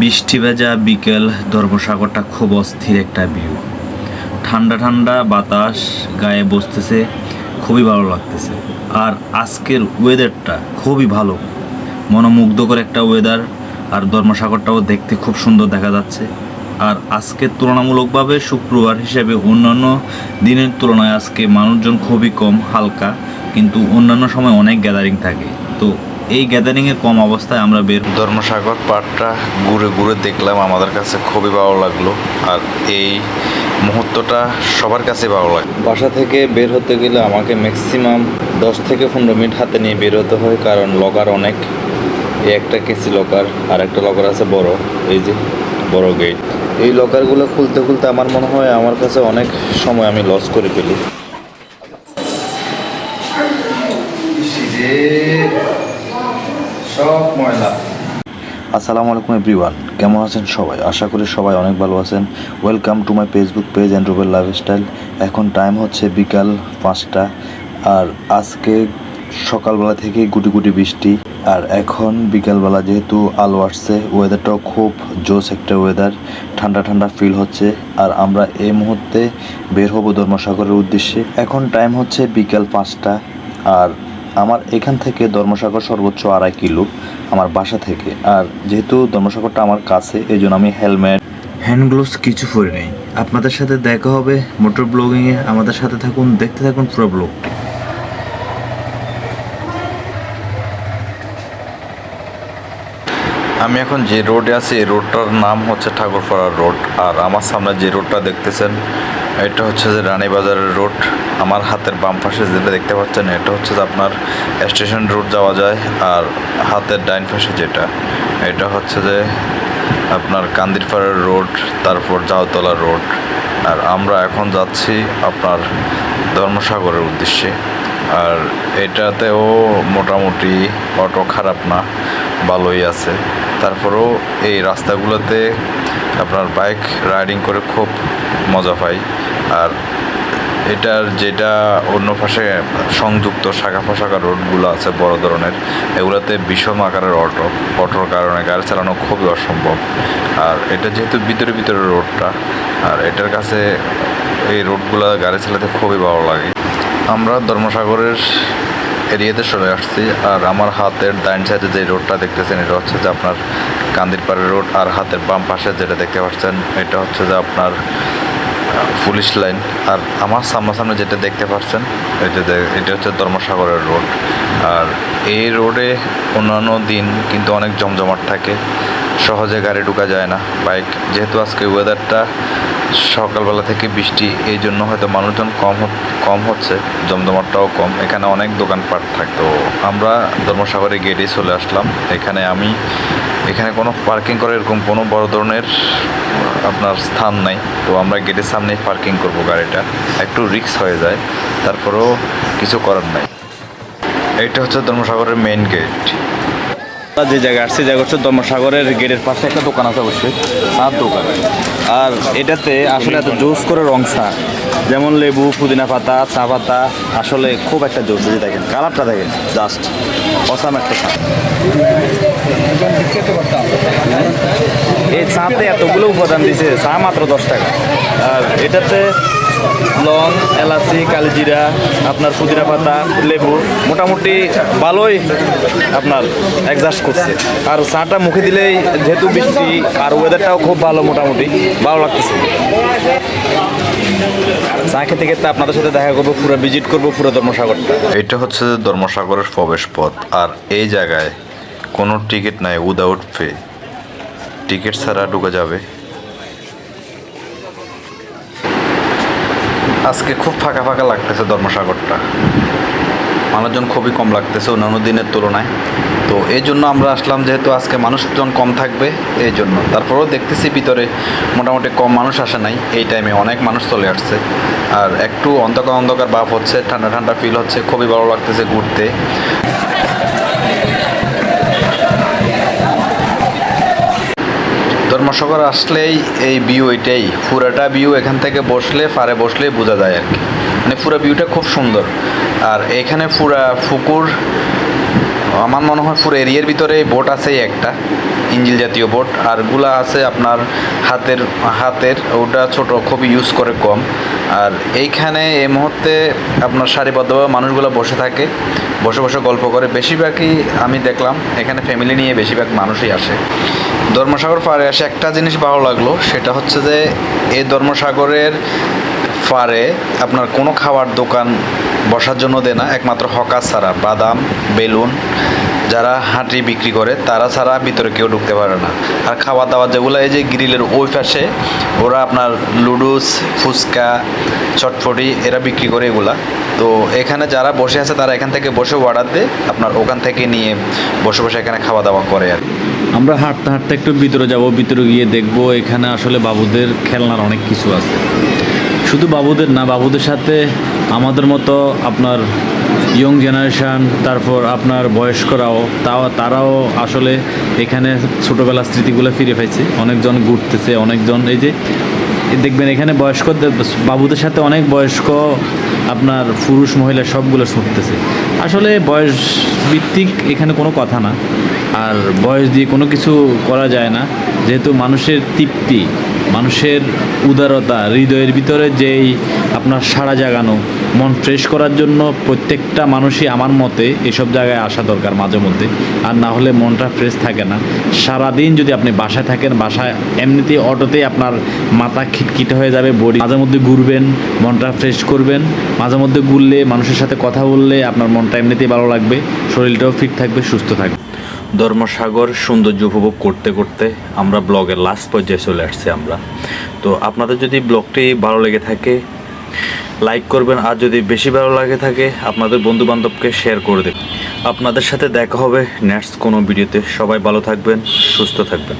বৃষ্টি ভেজা বিকেল ধর্মসাগরটা খুব অস্থির একটা ভিউ ঠান্ডা ঠান্ডা বাতাস গায়ে বসতেছে, খুবই ভালো লাগতেছে। আর আজকের ওয়েদারটা খুবই ভালো। মনোমুগ্ধকর একটা ওয়েদার আর ধর্মসাগরটাও দেখতে খুব সুন্দর দেখা যাচ্ছে। আর আজকে তুলনামূলকভাবে শুক্রবার হিসেবে অন্যান্য দিনের তুলনায় আজকে মানুষজন খুবই কম, হালকা, কিন্তু অন্যান্য সময় অনেক গ্যাদারিং থাকে। তো এই গ্যাদারিংয়ের কম অবস্থায় আমরা বের ধর্মসাগর পাড়টা ঘুরে ঘুরে দেখলাম আমাদের কাছে খুবই ভালো লাগল। আর এই মুহূর্তটা সবার কাছে ভালো লাগে বাসা থেকে বের হতে গেলে আমাকে ম্যাক্সিমাম দশ থেকে পনেরো মিনিট হাতে নিয়ে বের হতে হয় কারণ লকার অনেক। এই একটা কেসি লকার আর একটা লকার আছে বড় এই যে বড় গেট এই লকারগুলো খুলতে খুলতে আমার মনে হয় আমার কাছে অনেক সময় আমি লস করে ফেলি। আসসালামু আলাইকুম এভরিওয়ান, কেমন আছেন সবাই? আশা করি সবাই অনেক ভালো আছেন। Welcome to my Facebook page and Rubel lifestyle এখন টাইম হচ্ছে বিকাল পাঁচটা, আর আজকে সকালবেলা থেকেই গুটি গুটি বৃষ্টি, আর এখন বিকালবেলা যেহেতু আলো আসছে ওয়েদারটাও খুব জোস একটা ওয়েদার ঠান্ডা ঠান্ডা ফিল হচ্ছে, আর আমরা এই মুহূর্তে বের হব ধর্মসাগরের উদ্দেশ্যে। এখন টাইম হচ্ছে বিকাল পাঁচটা, আর আমার এখান থেকে ধর্মসাগর সর্বোচ্চ আড়াই কিলো আমার বাসা থেকে। আর যেহেতু ধর্মসাগরটা আমার কাছে এই জন্য আমি হেলমেট, হ্যান্ড গ্লোভস কিছু পরে নেই। আপনাদের সাথে দেখা হবে, মোটর ব্লগিংয়ে। আমাদের সাথে থাকুন, দেখতে থাকুন পুরো ব্লগ। আমি এখন যে রোডে আছি, এই রোডটার নাম হচ্ছে ঠাকুরপাড়া রোড। আর আমার সামনে যে রোডটা দেখতেছেন, এটা হচ্ছে যে রানীবাজারের রোড। আমার হাতের বাম পাশে যেটা দেখতে পাচ্ছেন, এটা হচ্ছে যে আপনার স্টেশন রোড যাওয়া যায়, আর হাতের ডাইন পাশে যেটা, এটা হচ্ছে যে আপনার কান্দিরপাড়ার রোড, তারপর জাওতলা রোড। আর আমরা এখন যাচ্ছি আপনার ধর্মসাগরের উদ্দেশ্যে। আর এটাতেও মোটামুটি অটো খারাপ না। ভালোই আছে। তারপরেও এই রাস্তাগুলোতে আপনার বাইক রাইডিং করে খুব মজা পাই। আর এটার যেটা অন্য পাশে সংযুক্ত শাখা প্রশাখা রোডগুলো আছে বড় ধরনের, এগুলোতে বিষম আকারের অটো, অটোর কারণে গাড়ি চালানো খুবই অসম্ভব। আর এটা যেহেতু ভিতরে ভিতরে রোডটা, আর এটার কাছে এই রোডগুলো গাড়ি চালাতে খুবই ভালো লাগে। আমরা ধর্মসাগরের এরিয়াতে চলে আসছি। আর আমার হাতের ডাইন সাইডে যে রোডটা দেখতেছেন, এটা হচ্ছে যে আপনার কান্দিরপাড়ের রোড, আর হাতের বাম পাশে যেটা দেখতে পাচ্ছেন, এটা হচ্ছে যে আপনার পুলিশ লাইন। আর আমার সামনাসামনি যেটা দেখতে পাচ্ছেন, এটা এটা হচ্ছে ধর্মসাগরের রোড। আর এই রোডে অন্যান্য দিন কিন্তু অনেক জমজমাট থাকে। সহজে গাড়ি ঢুকা যায় না। বাইক, যেহেতু আজকে ওয়েদারটা সকালবেলা থেকে বৃষ্টি, এই জন্য হয়তো মানুষজন কম কম হচ্ছে, জমজমাটটাও কম। এখানে অনেক দোকানপাট থাকতো। আমরা ধর্মসাগরের গেটে চলে আসলাম। এখানে আমি, এখানে কোনো পার্কিং করার এরকম কোনো বড় ধরনের, আপনার স্থান নাই। তো আমরা গেটের সামনেই পার্কিং করব গাড়িটা। একটু রিক্স হয়ে যায়। তারপরেও কিছু করার নাই। এটা হচ্ছে ধর্মসাগরের মেইন গেট যে জায়গায় আসছে জায়গা হচ্ছে ধর্মসাগরের গেটের পাশে একটা দোকান আছে অবশ্যই, চার দোকান। আর এটাতে আসলে এত জোস করে রং চা। যেমন লেবু, পুদিনা পাতা, চা পাতা, আসলে খুব একটা জোস এই যে দেখেন, কালারটা দেখেন, জাস্ট অসাম একটা চা। এই চাতে এতগুলো উপাদান দিছে, চা মাত্র দশ টাকা। আর এটাতে লং, এলাচি, কালিজিরা, আপনার পুদিনা পাতা, লেবু, মোটামুটি ভালোই আপনার অ্যাডজাস্ট করছে। আর চাটা মুখে দিলেই যেহেতু বৃষ্টি, আর ওয়েদারটাও খুব ভালো মোটামুটি, ভালো লাগতেছে। চা খেতে খেতে আপনাদের সাথে দেখা করব, পুরো ভিজিট করব পুরো ধর্মসাগরটা। এটা হচ্ছে ধর্মসাগরের প্রবেশ পথ, আর এই জায়গায় কোনো টিকিট নাই উইদাউট পে টিকিট ছাড়া ঢুকে যাবে। আজকে খুব ফাঁকা ফাঁকা লাগতেছে ধর্মসাগরটা। মানুষজন খুবই কম লাগতেছে অন্যান্য দিনের তুলনায়। তো এই জন্য আমরা আসলাম যেহেতু আজকে মানুষজন কম থাকবে, এই জন্য। তারপরেও দেখতেছি ভিতরে মোটামুটি কম মানুষ আসে নাই। এই টাইমে অনেক মানুষ চলে আসছে। আর একটু অন্ধকার অন্ধকার বাফ হচ্ছে, ঠান্ডা ঠান্ডা ফিল হচ্ছে, খুবই ভালো লাগতেছে ঘুরতে। ধর্মসাগর আসলেই এই ভিউ এটাই। পুরাটা ভিউ এখান থেকে বসলে, পারে বসলেই বোঝা যায় আর কি। মানে পুরো ভিউটা খুব সুন্দর। আর এখানে পুরা ফুকুর, আমার মনে হয় পুরো এরিয়ার ভিতরে বোট আছেই একটা। ইঞ্জিল জাতীয় বোট। আরগুলা আছে আপনার হাতের হাতের, ওটা ছোট, খুবই ইউজ করে কম। আর এইখানে এই মুহূর্তে আপনার সারিবদ্ধভাবে মানুষগুলো বসে থাকে, বসে বসে গল্প করে। বেশিরভাগই আমি দেখলাম, এখানে ফ্যামিলি নিয়ে বেশিরভাগ মানুষই আসে। ধর্মসাগর পাড়ে আসে একটা জিনিস ভালো লাগল, সেটা হচ্ছে যে এই ধর্মসাগরের পারে আপনার কোনো খাবার দোকান বসার জন্য দেয় না, একমাত্র হকার ছাড়া। বাদাম, বেলুন যারা হাঁটি বিক্রি করে, তারা ছাড়া ভিতরে কেউ ঢুকতে পারে না। আর খাওয়া দাবার যেগুলো, এই যে গ্রিলের ওই পাশে, ওরা আপনার লুডুস, ফুচকা চটফটি এরা বিক্রি করে এগুলা। তো এখানে যারা বসে আছে, তারা এখান থেকে বসে অর্ডার দেয় আপনার ওখান থেকে নিয়ে বসে বসে এখানে খাওয়া দাওয়া করে আর। আমরা হাঁটতে হাঁটতে একটু ভিতরে যাব, ভিতরে গিয়ে দেখব, এখানে আসলে বাবুদের খেলনার অনেক কিছু আছে। শুধু বাবুদের না, বাবুদের সাথে আমাদের মতো আপনার ইয়ং জেনারেশান তারপর আপনার বয়স্করাও, তাও, তারাও আসলে এখানে ছোটোবেলার স্মৃতিগুলো ফিরে পাইছে। অনেকজন ঘুরতেছে, অনেকজন এই যে, দেখবেন এখানে বয়স্কদের, বাবুদের সাথে অনেক বয়স্ক আপনার পুরুষ, মহিলা সবগুলো শুনতেছে আসলে বয়স ভিত্তিক এখানে কোনো কথা না। আর বয়স দিয়ে কোনো কিছু করা যায় না। যেহেতু মানুষের তৃপ্তি, মানুষের উদারতা, হৃদয়ের ভিতরে যেই আপনার সাড়া জাগানো, মন ফ্রেশ করার জন্য প্রত্যেকটা মানুষই আমার মতে এসব জায়গায় আসা দরকার মাঝে মধ্যে। আর না হলে মনটা ফ্রেশ থাকে না। সারাদিন যদি আপনি বাসায় থাকেন, বাসায় এমনিতেই অটোতেই আপনার মাথা খিটখিটে হয়ে যাবে বডি মাঝে মধ্যে ঘুরবেন, মনটা ফ্রেশ করবেন। মাঝে মধ্যে ঘুরলে, মানুষের সাথে কথা বললে আপনার মনটা এমনিতেই ভালো লাগবে, শরীরটাও ফিট থাকবে, সুস্থ থাকবে। ধর্মসাগর সৌন্দর্য উপভোগ করতে করতে আমরা ব্লগের লাস্ট পর্যায়ে চলে আসছি আমরা। তো আপনাদের যদি ব্লগটি ভালো লেগে থাকে লাইক করবেন, আর যদি বেশি ভালো লাগে থাকে, আপনাদের বন্ধু বান্ধবকে শেয়ার করে দেবেন। আপনাদের সাথে দেখা হবে নেক্সট কোনো ভিডিওতে সবাই ভালো থাকবেন, সুস্থ থাকবেন।